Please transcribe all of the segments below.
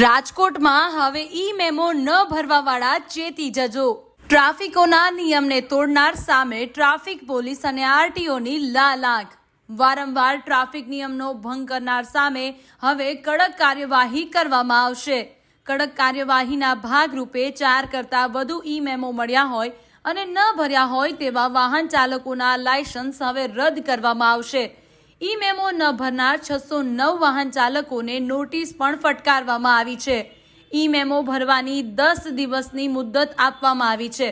રાજકોટમાં હવે ઈ મેમો ન ભરવાવાળા ચેતી જજો. ટ્રાફિકોના નિયમને તોડનાર સામે ટ્રાફિક પોલીસ અને આરટીઓની લાલ આંખ વારંવાર ટ્રાફિક નિયમનો ભંગ કરનાર સામે હવે કડક કાર્યવાહી કરવામાં આવશે. કડક કાર્યવાહીના ભાગરૂપે ચાર કરતાં વધુ ઈ મેમો મળ્યા હોય અને ન ભર્યા હોય તેવા વાહન ચાલકોના લાયસન્સ હવે રદ કરવામાં આવશે. ઈ મેમો ન ભરનાર છસો નવ વાહન ચાલકોને નોટિસ પણ ફટકારવામાં આવી છે. ઈ મેમો ભરવાની દસ દિવસની મુદત આપવામાં આવી છે.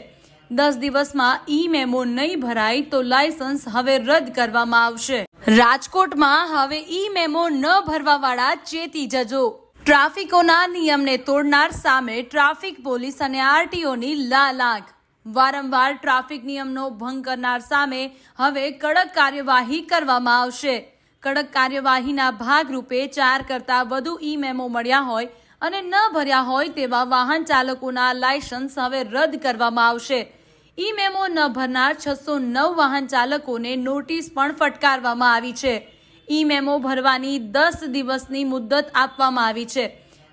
દસ દિવસમાં ઈ મેમો નહીં ભરાય તો લાયસન્સ હવે રદ કરવામાં આવશે. રાજકોટમાં હવે ઈ મેમો ન ભરવાવાળા ચેતી જજો. ટ્રાફિકોના નિયમને તોડનાર સામે ટ્રાફિક પોલીસ અને આરટીઓની લાલ આંખ વારંવાર ટ્રાફિક નિયમનો ભંગ કરનાર સામે હવે કડક કાર્યવાહી કરવામાં આવશે. કડક કાર્યવાહીના ભાગરૂપે ચાર કરતાં વધુ ઈ મેમો મળ્યા હોય અને ન ભર્યા હોય તેવા વાહન ચાલકોના લાયસન્સ હવે રદ કરવામાં આવશે. ઈ મેમો ન ભરનાર છસો નવ વાહન ચાલકોને નોટિસ પણ ફટકારવામાં આવી છે. ઈ મેમો ભરવાની દસ દિવસની મુદત આપવામાં આવી છે.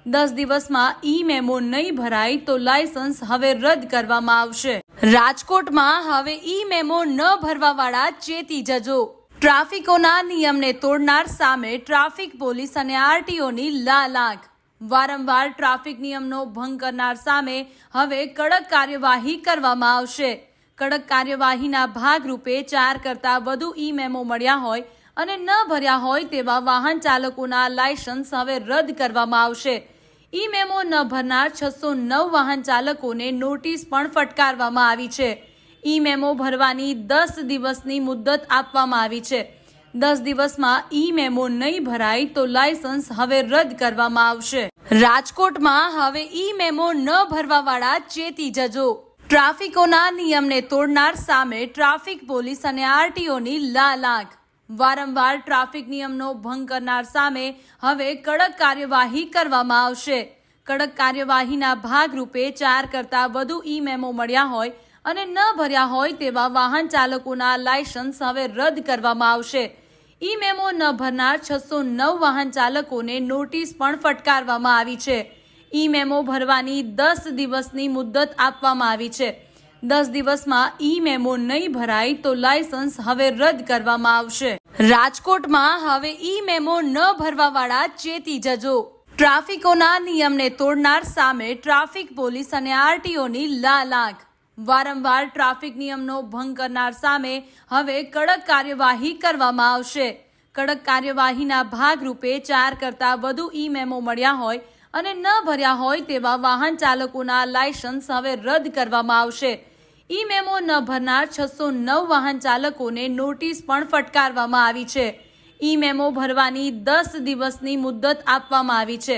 દસ દિવસમાં ઈ મેમો નહીં ભરાય તો લાયસન્સ હવે રદ કરવામાં આવશે. રાજકોટમાં હવે ઈ મેમો ન ભરવાવાળા ચેતી જજો. ટ્રાફિકોના નિયમને તોડનાર સામે ટ્રાફિક પોલીસ અને આરટીઓની લાલ આંખ વારંવાર ટ્રાફિક નિયમનો ભંગ કરનાર સામે હવે કડક કાર્યવાહી કરવામાં આવશે. કડક કાર્યવાહીના ભાગરૂપે ચાર કરતાં વધુ ઈ મેમો મળ્યા હોય અને ન ભર્યા હોય તેવા વાહન ચાલકોના લાયસન્સ હવે રદ કરવામાં આવશે. ઈ મેમો ન ભરનાર છસો નવ વાહન ચાલકોને નોટિસ પણ ફટકારવામાં આવી છે. ઈ મેમો ભરવાની દસ દિવસની મુદત આપવામાં આવી છે. દસ દિવસમાં ઈ મેમો નહીં ભરાય તો લાયસન્સ હવે રદ કરવામાં આવશે. રાજકોટમાં હવે ઈ મેમો ન ભરવાવાળા ચેતી જજો. ટ્રાફિકોના નિયમને તોડનાર સામે ટ્રાફિક પોલીસ અને આરટીઓની લાલ આંખ વારંવાર ટ્રાફિક નિયમનો ભંગ કરનાર સામે હવે કડક કાર્યવાહી કરવામાં આવશે. કડક કાર્યવાહીના ભાગરૂપે ચાર કરતાં વધુ ઈ મેમો મળ્યા હોય અને ન ભર્યા હોય તેવા વાહન ચાલકોના લાયસન્સ હવે રદ કરવામાં આવશે. ઈ મેમો ન ભરનાર છસો નવ વાહન ચાલકોને નોટિસ પણ ફટકારવામાં આવી છે. ઈ મેમો ભરવાની દસ દિવસની મુદત આપવામાં આવી છે. દસ દિવસમાં ઈ મેમો નહીં ભરાય તો લાયસન્સ હવે રદ કરવામાં આવશે. રાજકોટમાં હવે ઈ મેમો ન ભરવાવાળા ચેતી જજો. ટ્રાફિકોના નિયમને તોડનાર સામે ટ્રાફિક પોલીસ અને આરટીઓની લાલ આંખ વારંવાર ટ્રાફિક નિયમનો ભંગ કરનાર સામે હવે કડક કાર્યવાહી કરવામાં આવશે. કડક કાર્યવાહીના ભાગરૂપે ચાર કરતાં વધુ ઈ મેમો મળ્યા હોય અને ન ભર્યા હોય તેવા વાહન ચાલકોના લાયસન્સ હવે રદ કરવામાં આવશે. ઈ મેમો ન ભરનાર છસો નવ વાહન ચાલકોને નોટિસ પણ ફટકારવામાં આવી છે. ઈ મેમો ભરવાની દસ દિવસની મુદત આપવામાં આવી છે.